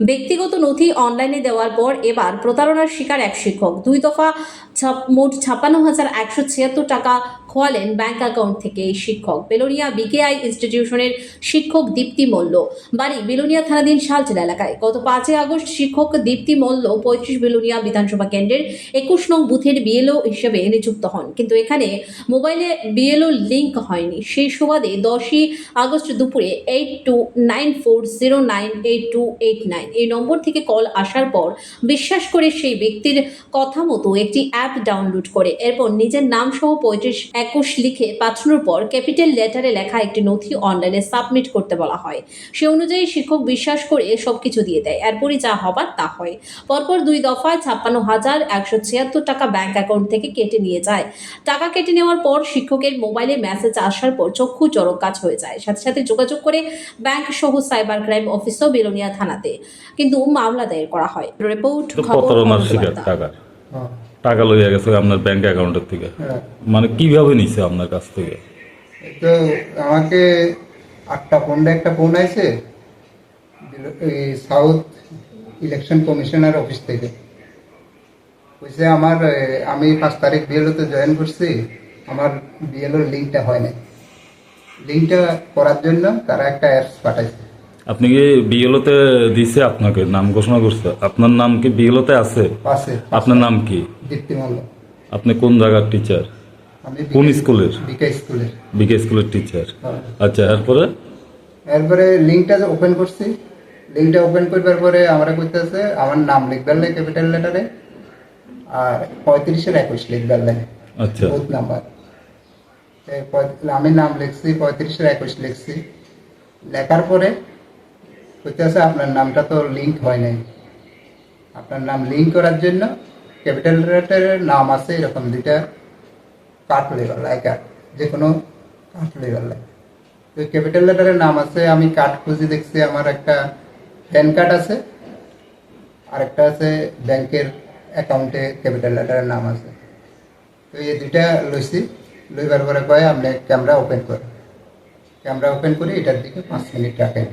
ব্যক্তিগত নথি অনলাইনে দেওয়ার পর এবার প্রতারণার শিকার এক শিক্ষক। দুই দফা মোট ছাপ্পান্ন হাজার একশো ছিয়াত্তর টাকা খোয়ালেন ব্যাংক অ্যাকাউন্ট থেকে এই শিক্ষক। বেলোনিয়া বিকেআই ইনস্টিটিউশনের শিক্ষক দীপ্তি মল্ল। বাড়ি বেলোনিয়া থানাধীন শালচেলা এলাকায়। গত পাঁচই আগস্ট শিক্ষক দীপ্তি মল্ল পঁয়ত্রিশ বেলোনিয়া বিধানসভা কেন্দ্রের একুশ নং বুথের বিএলও হিসেবে নিযুক্ত হন। কিন্তু এখানে মোবাইলে বিএলও লিঙ্ক হয়নি। সেই সুবাদে দশই আগস্ট দুপুরে eight two nine four zero nine eight two eight nine এই নম্বর থেকে কল আসার পর বিশ্বাস করে সেই ব্যক্তির কথা মতো একটি অ্যাপ ডাউনলোড করে। এরপর নিজের নাম সহ পঁয়ত্রিশ একুশ লিখে পাঠানোর পর ক্যাপিটাল লেটারে লেখা একটি নথি অনলাইনে সাবমিট করতে বলা হয়। সে অনুযায়ী শিক্ষক বিশ্বাস করে সবকিছু দিয়ে দেয়। এরপরই যা হবার তা হয়। পরপর দুই দফায় ছাপ্পান্ন হাজার একশো ছিয়াত্তর টাকা ব্যাংক অ্যাকাউন্ট থেকে কেটে নিয়ে যায়। টাকা কেটে নেওয়ার পর শিক্ষকের মোবাইলে মেসেজ আসার পর চক্ষু চরক কাজ হয়ে যায়। সাথে সাথে যোগাযোগ করে ব্যাংক সহ সাইবার ক্রাইম অফিসও বেলোনিয়া থানাতে। কিন্তু মামলা দায়ের করা হয়। রিপোর্ট খবর টাকা লইয়া গেছে আপনার ব্যাংক অ্যাকাউন্টের থেকে। হ্যাঁ। মানে কীভাবে নিছে আপনার কাছ থেকে? তো আমাকে আটটা পনেরো একটা ফোন আছে এই সাউথ ইলেকশন কমিশনার অফিস থেকে। বলছে আমার আমি পাঁচ তারিখ বিএলওতে জয়েন করছি আমার বিএলওর লিঙ্কটা হয় না লিঙ্কটা করার জন্য তারা একটা অ্যাপস পাঠাইছে। আপনি কি বিএলওতে দিছে আপনাকে নাম ঘোষণা করছে? আপনার নাম কি বিএলওতে আছে? পাশে আপনার নাম কি? দীপ্তি আপনি কোন জায়গার টিচার আমি কোন স্কুলের? বিকে স্কুলের। বিকে স্কুলের টিচার হ্যাঁ। আচ্ছা এরপরে? এরপরে লিঙ্কটা ওপেন করছি লিঙ্কটা ওপেন করবার পরে আমরা করতেছে আমার নাম লিখবার লাগে ক্যাপিটাল লেটারে আর পঁয়ত্রিশের একুশ লিখবার লাগে। আচ্ছা। বুথ নাম্বার আমি নাম লিখছি পঁয়ত্রিশের একুশ লিখছি। লেখার পরে করতেছে আপনার নামটা তো লিঙ্ক হয় নাই। আপনার নাম লিঙ্ক করার জন্য ক্যাপিটাল লেটারের নাম আছে এরকম দুইটা কাট লেবার লাইক যে কোনো কাঠ লেবার তো ক্যাপিটাল লেটারের নাম আছে, আমি কার্ড খুঁজে দেখছি, আমার একটা প্যান কার্ড আছে আর একটা আছে ব্যাংকের অ্যাকাউন্টে ক্যাপিটাল লেটারের নাম আছে। তো এই দুইটা লইছি, লইবার পরে কয় আপনি ক্যামেরা ওপেন করে। ক্যামেরা ওপেন করি, এটার দিকে পাঁচ মিনিট রাখেন।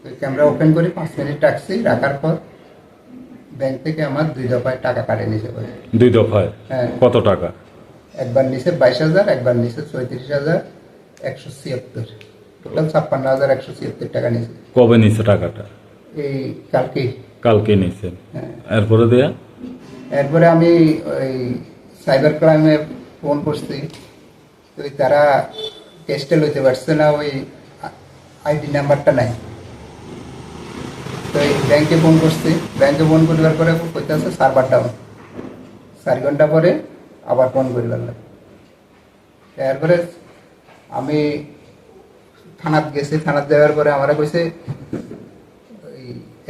তো ক্যামেরা ওপেন করি, পাঁচ মিনিট রাখছি, রাখার পর ব্যাংক থেকে আমার দুই দফায় টাকা কাটে নিছে দুই দফায়? হ্যাঁ। কত টাকা? একবার নিচে বাইশ হাজার একবার নিচে চৌত্রিশ হাজার একশো ছিয়াত্তর। টোটাল ছাপ্পান্ন হাজার একশো ছিয়াত্তর টাকা নিচে। কবে নিছে টাকাটা? এই কালকে। কালকে নিছে। হ্যাঁ। এরপরে দেয়া? এরপরে আমি ওই সাইবার ক্রাইমে ফোন করছি। ওই তারা কেসটা লইতে পারছে না ওই আইডি নাম্বারটা নাই। ব্যাংকে ফোন করছি। ব্যাংকে ফোন করবার পরে কইতেছে সার্ভার ডাউন চার ঘণ্টা পরে আবার ফোন করিবার লাগে। এরপরে আমি থানাত গেছি। থানাত যাওয়ার পরে আমরা কইছে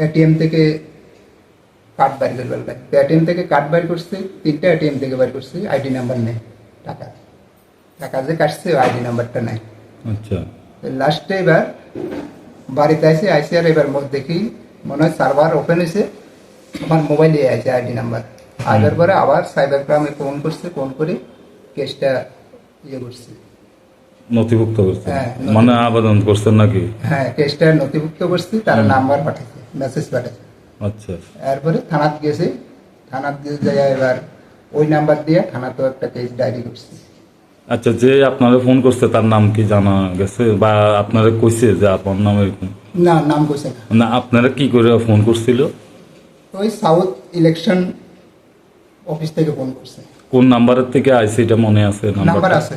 এটিএম থেকে কার্ড বাইর করবার লাগে। তো এটিএম থেকে কার্ড বাইর করছি তিনটা এটিএম থেকে বাইর করছি। আইডি নাম্বার নেই টাকা। টাকা যে কাটছে আইডি নাম্বারটা নাই। আচ্ছা। লাস্টে এবার বাড়িতে আসে আইসি আর এবার দেখি মনে হয় সার্ভার ওপেন হয়েছে আমার মোবাইলে আছে আইডি নাম্বার আসার পরে আবার সাইবার ক্রাইমে ফোন করছে ফোন করে কেসটা ইয়ে করছে। নথিভুক্ত করছেন হ্যাঁ, মানে আবেদন করছেন নাকি? হ্যাঁ কেসটা নথিভুক্ত করছি তারা নাম্বার পাঠাচ্ছে মেসেজ পাঠাচ্ছে। আচ্ছা। এরপরে থানাত গেছে থানাত গিয়ে যায় এবার ওই নাম্বার দিয়ে থানাতে একটা কেস ডায়েরি করছি। আচ্ছা যে আপনারা ফোন করছে তার নাম কি জানা গেছে? বা আপনারা কইছে যে আপনার নাম এরকম? না নাম কইছে না। না আপনারা কি করে ফোন করছিল? ওই সাউথ ইলেকশন অফিস থেকে ফোন করছে। কোন নাম্বারের থেকে আইসি এটা মনে আছে নাম্বার আছে।